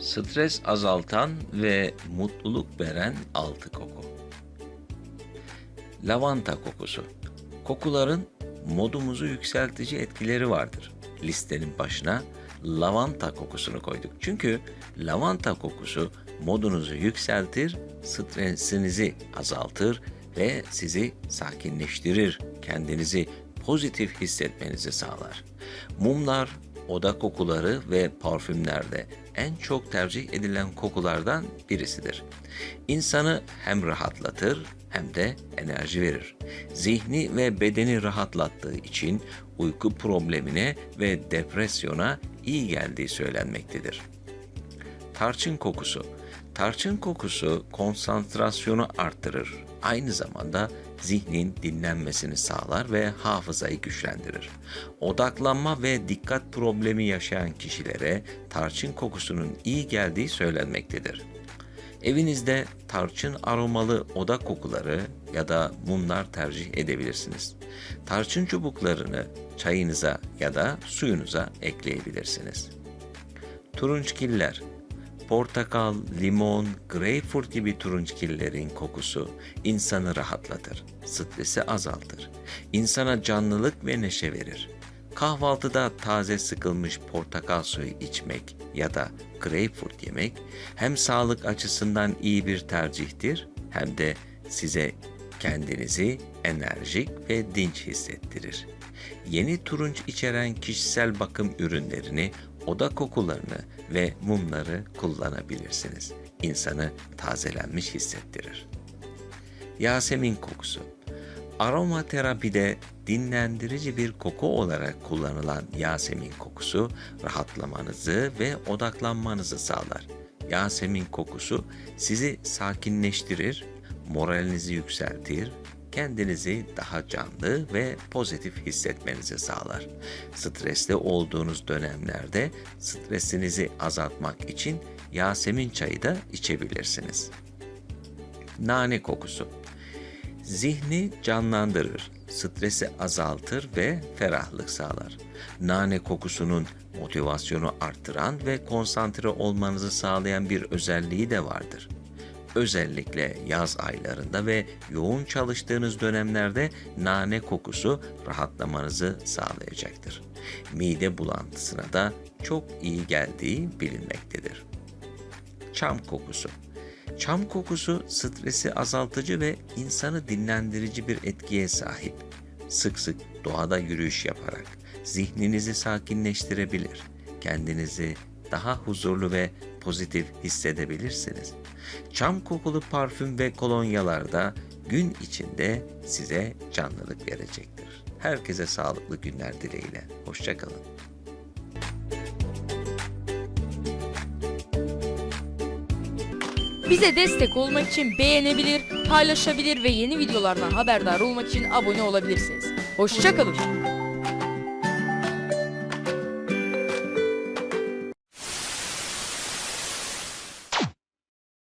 Stres azaltan ve mutluluk veren altı koku. Lavanta kokusu. Kokuların modumuzu yükseltici etkileri vardır. Listenin başına lavanta kokusunu koyduk. Çünkü lavanta kokusu modunuzu yükseltir, stresinizi azaltır ve sizi sakinleştirir. Kendinizi pozitif hissetmenizi sağlar. Mumlar, oda kokuları ve parfümlerde en çok tercih edilen kokulardan birisidir. İnsanı hem rahatlatır hem de enerji verir. Zihni ve bedeni rahatlattığı için uyku problemine ve depresyona iyi geldiği söylenmektedir. Tarçın kokusu. Tarçın kokusu konsantrasyonu artırır. Aynı zamanda zihnin dinlenmesini sağlar ve hafızayı güçlendirir. Odaklanma ve dikkat problemi yaşayan kişilere tarçın kokusunun iyi geldiği söylenmektedir. Evinizde tarçın aromalı oda kokuları ya da mumlar tercih edebilirsiniz. Tarçın çubuklarını çayınıza ya da suyunuza ekleyebilirsiniz. Turunçgiller Portakal, limon, greyfurt gibi turunçgillerin kokusu insanı rahatlatır, stresi azaltır. İnsana canlılık ve neşe verir. Kahvaltıda taze sıkılmış portakal suyu içmek ya da greyfurt yemek hem sağlık açısından iyi bir tercihtir hem de size kendinizi enerjik ve dinç hissettirir. Yeni turunç içeren kişisel bakım ürünlerini, oda kokularını ve mumları kullanabilirsiniz. İnsanı tazelenmiş hissettirir. Yasemin kokusu. Aromaterapide dinlendirici bir koku olarak kullanılan Yasemin kokusu rahatlamanızı ve odaklanmanızı sağlar. Yasemin kokusu sizi sakinleştirir, moralinizi yükseltir, kendinizi daha canlı ve pozitif hissetmenizi sağlar. Stresli olduğunuz dönemlerde stresinizi azaltmak için Yasemin çayı da içebilirsiniz. Nane kokusu. Zihni canlandırır, stresi azaltır ve ferahlık sağlar. Nane kokusunun motivasyonu arttıran ve konsantre olmanızı sağlayan bir özelliği de vardır. Özellikle yaz aylarında ve yoğun çalıştığınız dönemlerde nane kokusu rahatlamanızı sağlayacaktır. Mide bulantısına da çok iyi geldiği bilinmektedir. Çam kokusu. Çam kokusu stresi azaltıcı ve insanı dinlendirici bir etkiye sahip. Sık sık doğada yürüyüş yaparak zihninizi sakinleştirebilir. Kendinizi daha huzurlu ve pozitif hissedebilirsiniz. Çam kokulu parfüm ve kolonyalarda gün içinde size canlılık verecektir. Herkese sağlıklı günler dileğiyle. Hoşçakalın. Bize destek olmak için beğenebilir, paylaşabilir ve yeni videolardan haberdar olmak için abone olabilirsiniz. Hoşçakalın.